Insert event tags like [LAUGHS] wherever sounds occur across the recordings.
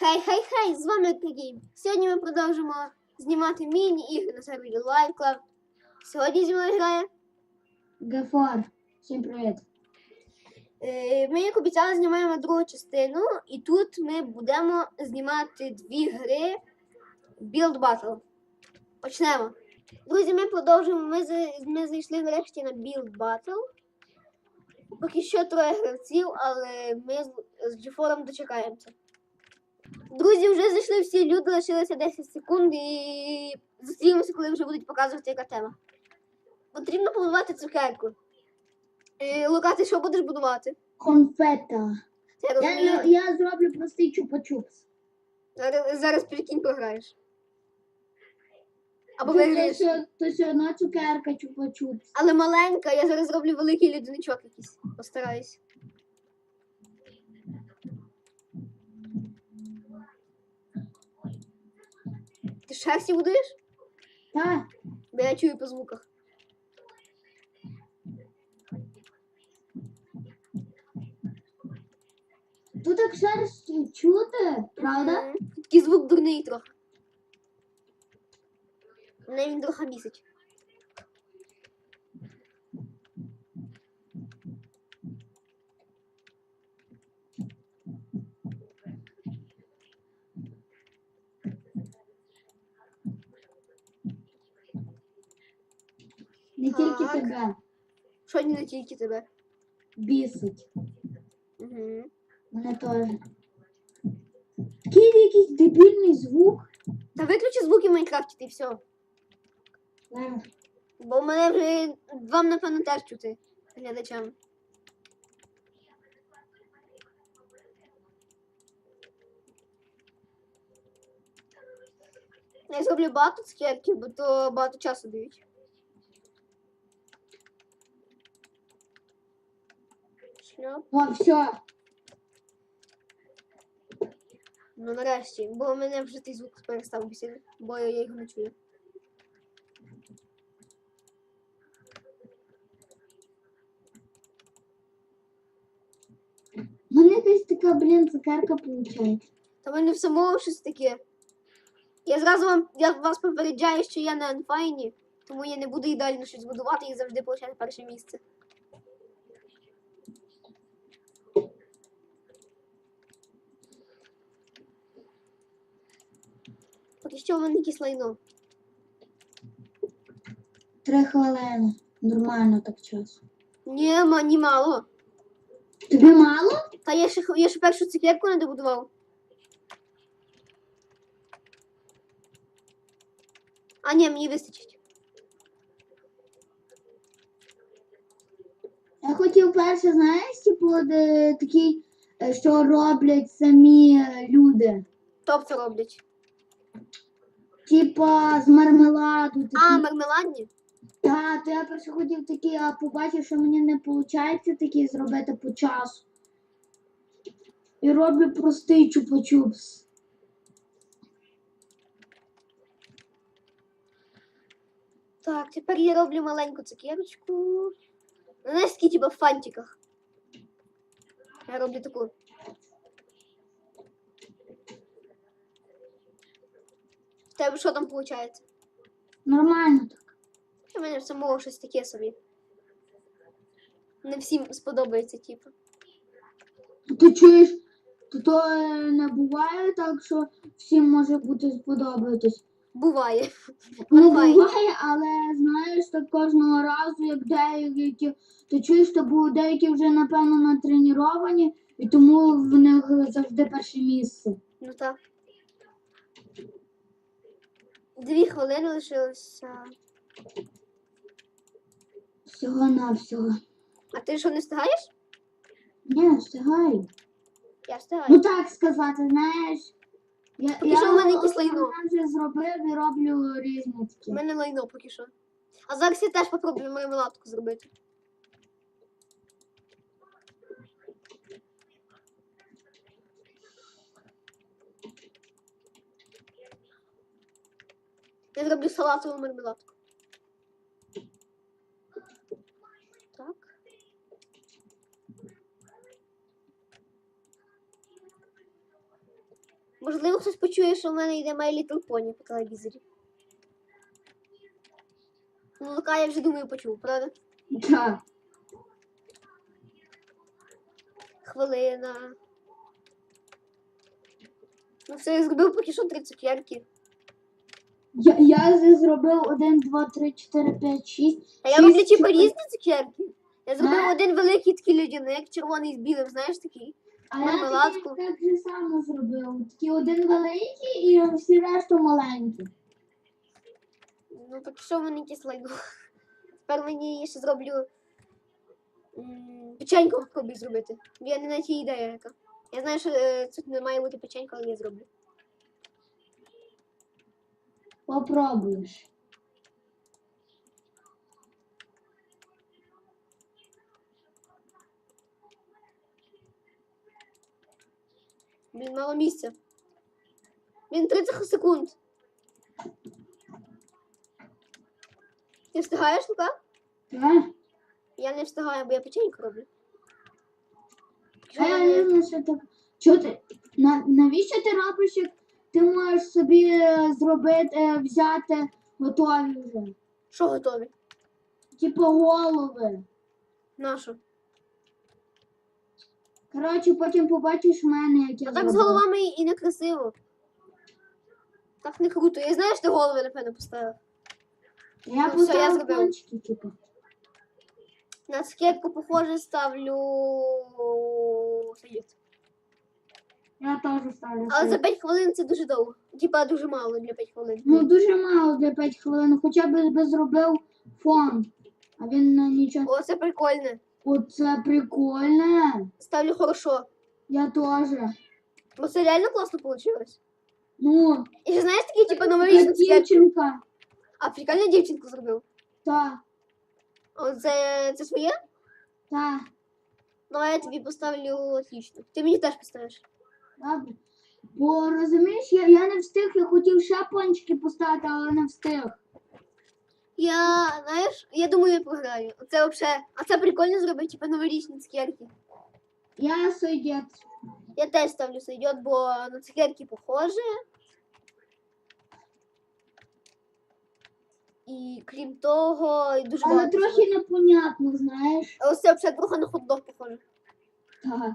Хей, з вами Кагейм. Сьогодні ми продовжимо знімати міні-ігри на сервері LiveClub. Сьогодні зі мною грає. Гафар. Всім привіт. Е, Ми, як обіцяли, знімаємо другу частину, і тут ми будемо знімати дві гри Build Battle. Почнемо. Друзі, ми продовжуємо. Ми, ми зайшли нарешті на Build Battle. Поки що троє гравців, але ми з Джефором дочекаємося. Друзі, вже зайшли всі люди, лишилося 10 секунд і зустрінемося, коли вже будуть показувати, яка тема. Потрібно побудувати цукерку. Лука, ти що будеш будувати? Конфета. Я, розумію. я, я зроблю простий чупа-чупс. Зараз, зараз прикинь програєш. Або То, виграєш. то все одно цукерка чупа-чупс. Але маленька, я зараз зроблю великий людиничок якийсь. Постараюсь. Ти шерсті будуєш? Так. Бо я чую по звуках. Тут так шерсть чути, правда? Такий звук дурний трохи. Мене він трохи бісить. Не тільки Так. тебе Що не тільки тебе. бісить. Угу. Мене теж. Такий якийсь дебільний звук. Та виключи звуки в Майнкрафті, ти все. Бо мене вже вам, напевно, теж чути глядачам. Я зроблю багато цукерків, бо то багато часу дають. Шльоп. О, все. Ну нарешті, бо у мене вже той звук перестав бісити, бо я його не чую. У мене якась така, блін, цукерка виходить. Та мене в самого щось таке. Я зразу вам я вас попереджаю, що я на анфайні, тому я не буду ідеально щось будувати і завжди получати перше місце. Поки що в мене якесь лайно. Три хвилини. Нормально так час. Ні, ма, ні мало. Тобі мало? Та я ще, х- я ще першу цукерку не добудував. А ні, мені вистачить. Я хотів перше, знаєш, типу, де такі, е, що роблять самі е, люди. Тобто роблять. Типа з мармеладу. Такі. А, мармеладні? Та, то я перше хотів такі, а побачив, що мені не виходить такі зробити по часу. І роблю простий чупа-чупс. Так, тепер я роблю маленьку цукерочку. Знаєш, такі типа в фантиках. Я роблю таку. Тебе що там виходить? Нормально так. У мене самого щось таке собі. Не всім сподобається, типу. Ти чуєш, то, то е, не буває так, що всім може бути сподобатись. Буває. Ну, Буває. буває, але знаєш, так кожного разу, як деякі, ти чуєш, то були деякі вже, напевно, натреновані, і тому в них завжди перше місце. Ну так. Дві хвилини лишилося. Всього на всього. А ти що не встигаєш? Ні, встигаю. Я встигаю. Ну так сказати, знаєш. Я, Поки що в мене якісь лайно. Я вже зробив і роблю різні У мене лайно поки що. А зараз я теж попробую мармеладку зробити. Я зроблю салатову мармеладку. Так. Можливо, хтось почує, що в мене йде My Little Pony по телевізорі. Ну, Лука, я вже думаю, почув, правда? Так. Хвилина. Ну, все, я зробив поки що три цукерки. Я, я зробив 1, 2, 3, 4, 5, 6. А я роблю типу цукер- різні цукерки. Я зробив Ага. один великий такий людяник, червоний з білим, знаєш такий. А я Мармеладку. такий так же само зробив. Такий один великий і всі решту маленькі. Ну, поки що в мене лайно. Тепер мені ще зроблю м, печеньку спробую зробити. Я не на тій ідея яка. Я знаю, що е, тут не має бути печенька, але я зроблю. Попробуєш. Блін, мало місця. Блін, 30 секунд. Ти встигаєш, Лука? Так? Я не встигаю, бо я печеньку роблю. А я не знаю, що так. Чого ти? На, навіщо ти робиш, як ти можеш собі е, зробити, е, взяти готові вже? Що готові? Типу голови. Нашу. Коротше, потім побачиш мене, як я А так з головами і не красиво. Так не круто. Я знаю, що ти голови, напевно, поставив. Я Ну, все, я поставив кончики, типу. На скетку, похоже, ставлю. Союз. Я теж ставлю. Але за свій. 5 хвилин це дуже довго. Типа дуже мало для 5 хвилин. Ну, дуже мало для 5 хвилин. Хоча б би зробив фон. А він на нічого. О, це прикольне. Оце прикольне. Ставлю хорошо. Я теж. Бо це реально класно вийшло. Ну, І ще знаєш такі, типа, така новорічні скетчі. дівчинка. А прикольно дівчинку зробив. Та, О, це, це своє? та. Давай я тобі поставлю отлично. Ти мені теж поставиш. Добре. Бо розумієш, я, я не встиг, я хотів ще пончики поставити, але не встиг. Я, знаєш, я думаю, я програю. Це взагалі. А це прикольно зробити, типа новорічні цукерки. Я сойдет. Я теж ставлю сойдет, бо на цукерки похоже. І крім того, і дуже Але багато. трохи непонятно, знаєш. Ось це взагалі трохи на хот-дог похоже. Так.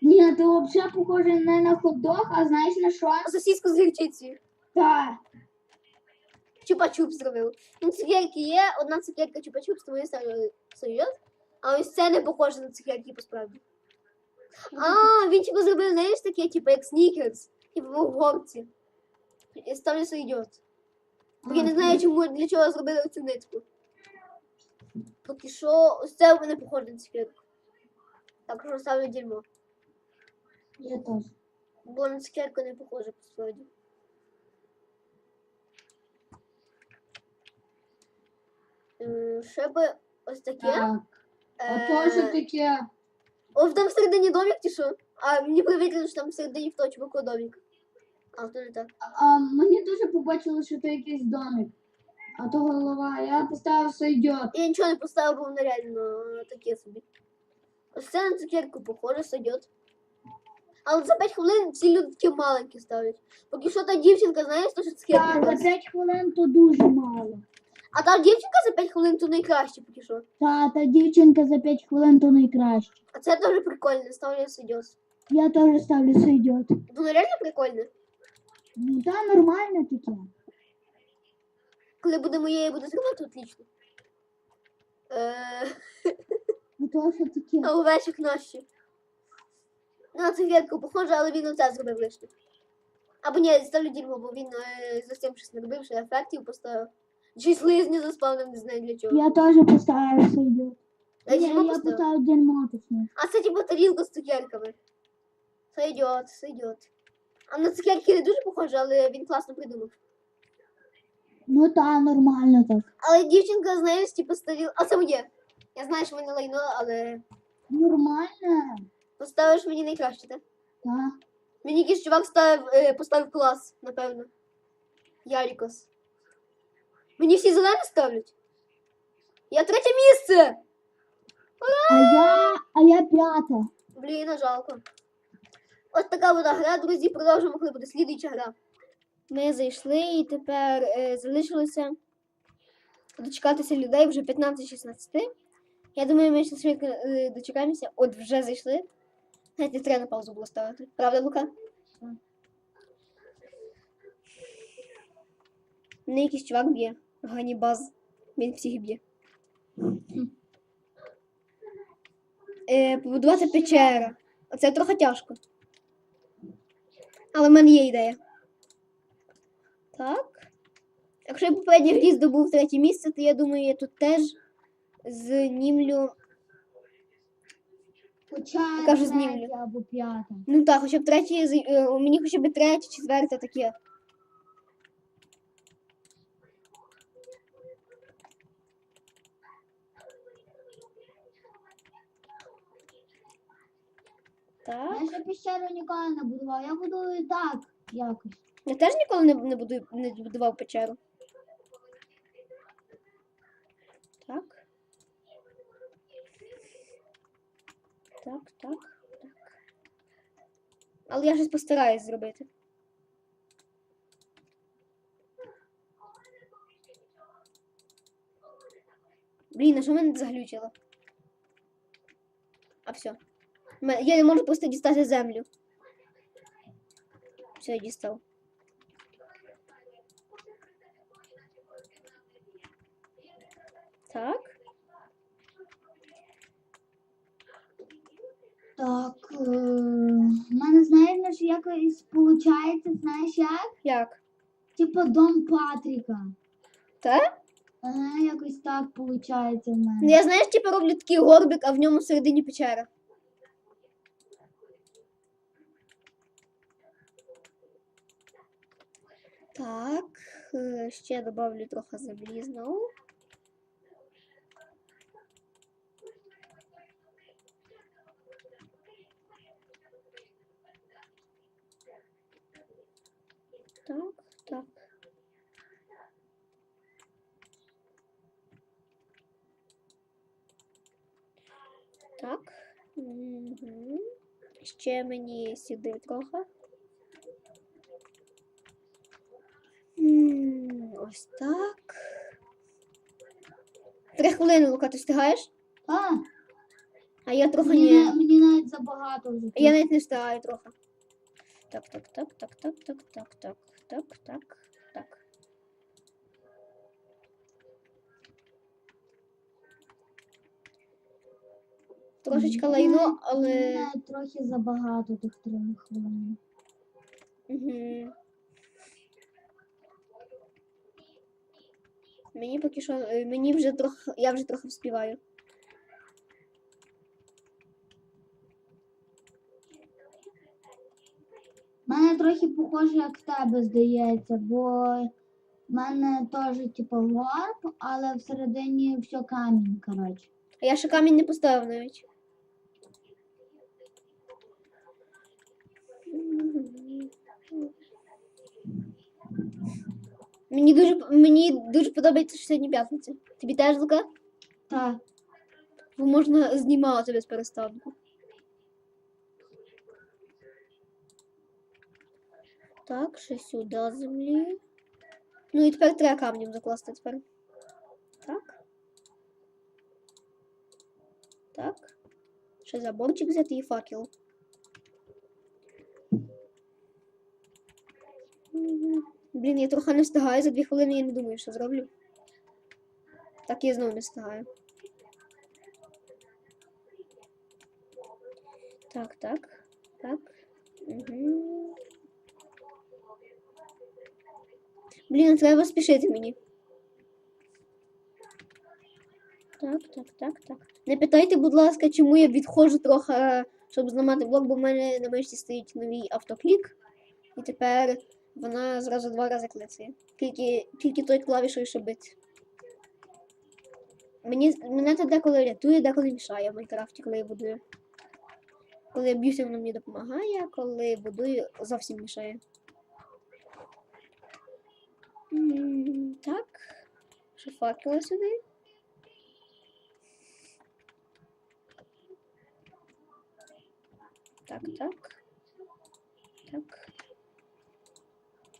Ні, ти взагалі похожий не на хот-дог, а знаєш на що? Сосиску з гірчицею. Так. Чупа-чуп зробив. Ну, цукерки є, одна цукерка чупа-чуп, я ставлю союз. А ось це не похоже на цукерки по справді. А, він типу зробив, знаєш, таке, типу, як снікерс, типу в горці. Я ставлю союз. Бо я не знаю, чому для чого зробили цю нитку. Поки що, ось це у мене похоже на цукерку. Так що ставлю дерьмо. Я теж. Бо на цукерку не похоже по справді. М, Ще би ось таке. Так. А Е, то що таке? О, там всередині домик чи що? А мені повірили, що там всередині в точку домик. А то не так. А мені дуже побачило, що це якийсь домик. А то голова. Я поставив сойдет. Я нічого не поставив, бо воно реально таке собі. Ось це на цукерку похоже, сойдет. Але за 5 хвилин ці люди такі маленькі ставлять. Поки що та дівчинка, знаєш, то що цукерки. Так, за класні. 5 хвилин то дуже мало. А та дівчинка за 5 хвилин то найкраще поки що. Та, та дівчинка за 5 хвилин то найкраще. А це дуже прикольно, ставлю сойдет. Я теж ставлю сойдет. Воно реально прикольне. Ну та нормально таке. Коли буде моє, я буду зробити отлично. Е, А [LAUGHS] то що таке? а овечок наші. На цукерку похоже, але він оце зробив лишнє. Або ні, ставлю дерьмо, бо він е, за цим щось не робив, що ефектів поставив. Чи слизні заспавнив, не знаю для чого. Я теж поставив сойдет. Я Я, дерьмо я поставив. поставив дерьмо точніше. А це типу тарілка з цукерками. Сойдет, сойдет. А на цукерки не дуже похоже, але він класно придумав. Ну та, нормально так. Але дівчинка, знаєш, типу ставила. А це моє. Я знаю, що мене лайно, але Нормально. Поставиш мені найкраще, так? Та. Мені якийсь чувак ставив, е, поставив клас, напевно. Ярікос. Мені всі зелені ставлять. Я третє місце! А я, а я п'ята. Блін, а жалко. Ось така була гра, друзі. Продовжимо, коли буде слідуюча гра. Ми зайшли і тепер е, залишилося дочекатися людей вже 15-16. Я думаю, ми ще швидко е, дочекаємося. От вже зайшли. Навіть не треба на паузу було ставити. Правда, Лука? Мене якийсь чувак б'є. Ганібаз. Він всіх б'є. Е, побудувати печеру. Оце трохи тяжко. Але в мене є ідея. Так. Якщо я попередній грі здобув третє місце, то я думаю, я тут теж знімлю. Хоча Кажу, третя знімлю. або п'ята. Ну так, хоча б третє, з- е, у мені хоча б третє, четверте таке. Так. Я ще піщеру ніколи не будував. Я буду і так якось. Я теж ніколи не, не, буду, не будував печеру. Так. Так, так, так. Але я щось постараюсь зробити. Блін, а що мене заглючило? А все. Я не можу просто дістати землю. Все, я дістав. Так. Так. Е- в мене знаєш, якось виходить, знаєш як? Як? Типа дом Патріка. Так? Ага, якось так виходить в мене. Ну, я знаєш, типу роблю такий горбик, а в ньому всередині печера. Так, е, ще добавлю трохи землі Так, так. Так. Угу. Ще мені сюди трохи. Ось так. Три хвилини, Лука, ти встигаєш? А, А я трохи мені, ні. на- мені навіть забагато вже. Я навіть не встигаю трохи. Так, так, так, так, так, так, так, так, так, так, так. Трошечка лайно, але. навіть трохи забагато тих трьох хвилин. Угу. Мені поки що. е, Мені вже трохи. Я вже трохи вспіваю. У похоже, як тебе здається, бо в мене теж типу горб, але всередині все камінь, коротше. А я ще камінь не поставив навіть. Мені дуже, мені дуже подобається, що сьогодні п'ятниця. Тобі теж Лука? Так. Бо можна знімати без перестанку. Так, ще сюди землі. Ну і тепер треба камнем закласти тепер. Так. Так. Ще заборчик взяти і факел. Блін, я трохи не встигаю, за дві хвилини я не думаю, що зроблю. Так я знову не встигаю. Так, так, так. Угу. Блін, треба спішити мені. Так, так, так, так. Не питайте, будь ласка, чому я відходжу трохи, е, щоб зламати блок, бо в мене на мишці стоїть новий автоклік. І тепер вона зразу два рази клицає. Тільки, тільки той клавішою бити. Мені, мене це деколи рятує, деколи мішає в Майнкрафті, коли я будую. Коли я б'юся, воно мені допомагає, коли будую, зовсім мішає. М, Так. Ще факела сюди. Так, так. Так.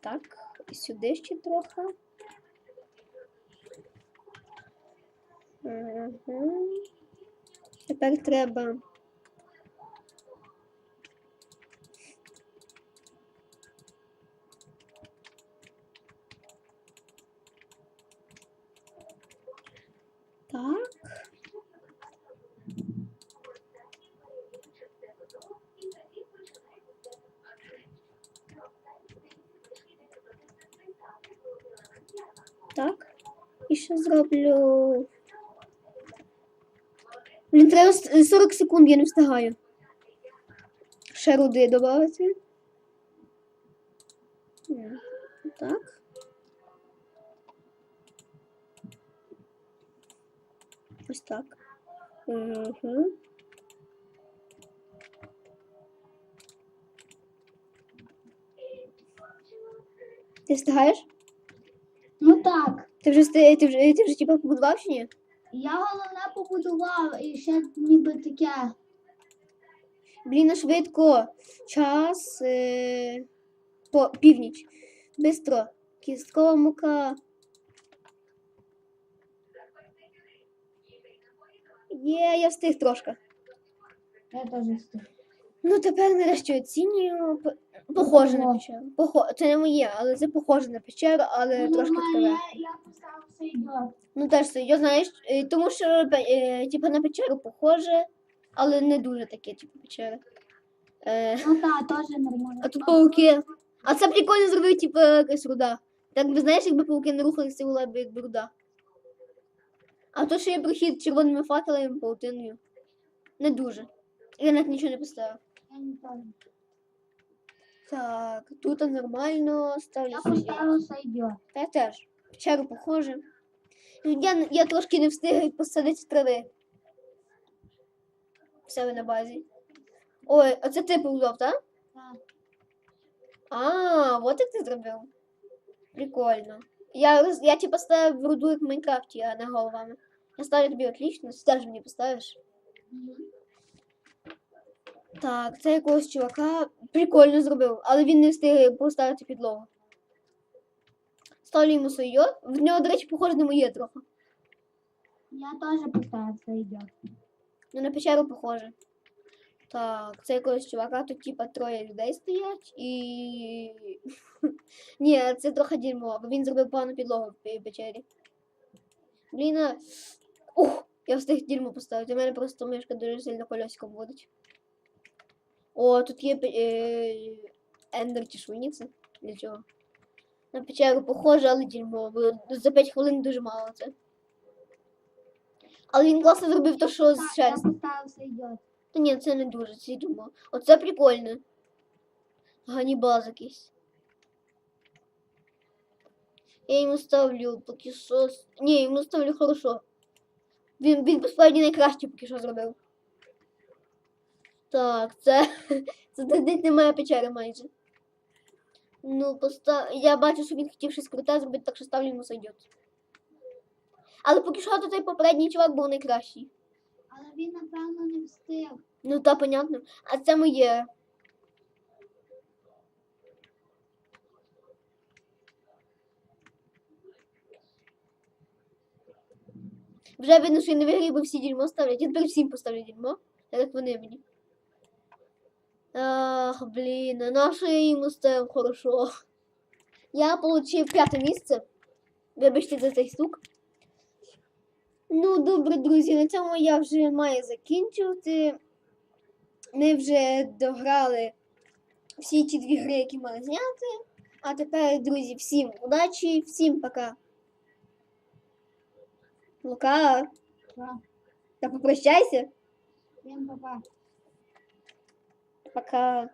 Так, і сюди ще трохи. Угу. Тепер треба. Так. Так. І ще зроблю. Блін, треба 40 секунд, я не встигаю. Ще руди додати. Так. Ось так. Угу. Ти встигаєш? Ну. Ти вже сти- ти вже ти вже типу побудував чи ні? Я головне побудував і ще ніби таке. Блін, а швидко. Час е, по північ. Бистро. Кісткова мука. Є, я встиг трошки. Я теж встиг. Ну, тепер нарешті оцінюю. Похоже на печеру. Похо... Це не моє, але це похоже на печеру, але Ну, трошки нормально, таке. я, я поставив все. Ну теж це, я знаєш, е, тому що е, типу на печеру похоже, але не дуже таке, типу печера. Е, Ну так, теж нормально. а тут пауки. А це прикольно зробив, типу, якась руда. Так би знаєш, якби пауки не рухалися, була б якби руда. А то, що є прохід червоними факелами, паутиною. Не дуже. Я навіть нічого не поставив. Я не знаю. Так, тут нормально ставлю. Я собі. поставив все йде. Та я теж. Печеру похоже. Я, я трошки не встиг посадити трави. В себе на базі. Ой, а це ти побудував, так? Так. А, от як ти зробив. Прикольно. Я, я типу ставив руду як в Майнкрафті, а не головами. Я ставлю тобі отлично, ти теж мені поставиш. Мгм. Так, це якогось чувака прикольно зробив, але він не встиг поставити підлогу. Ставлю йому своє. В нього, до речі, похоже на моє трохи. Я теж поставив все йде. Ну, на печеру похоже. Так, це якогось чувака, тут типа троє людей стоять і. [LAUGHS] Ні, це трохи дерьмо, бо він зробив погану підлогу в печері. Блін, ух, я встиг дерьмо поставити. У мене просто мишка дуже сильно колесиком водить. О, тут є е... ендер чи швиніці. Для чого? На печеру похоже, але дерьмо, за 5 хвилин дуже мало це. Але він класно зробив то, що з шерсті. Та ні, це не дуже, це думаю. Оце прикольно. Ганібал якийсь. Я йому ставлю поки що. Ні, йому ставлю хорошо. Він, він насправді найкраще поки що зробив. Так, це. [LAUGHS] Це десь немає печери майже. Ну, поста... я бачу, що він хотів щось круте зробити, так що ставлю йому сойдет. Але поки що то той попередній чувак був найкращий. Але він, напевно, не встиг. Ну, та понятно. А це моє. Вже видно, що я не виграю, бо всі дерьмо ставлять. Я тепер всім поставлю дерьмо, так як вони мені. Ах, блін, а на що я хорошо. Я отримав п'яте місце. Вибачте за цей стук. Ну, добре, друзі, на цьому я вже маю закінчувати. Ми вже дограли всі ті дві гри, які мали зняти. А тепер, друзі, всім удачі, всім пока. Лука, та попрощайся. Всім па-па. Пока.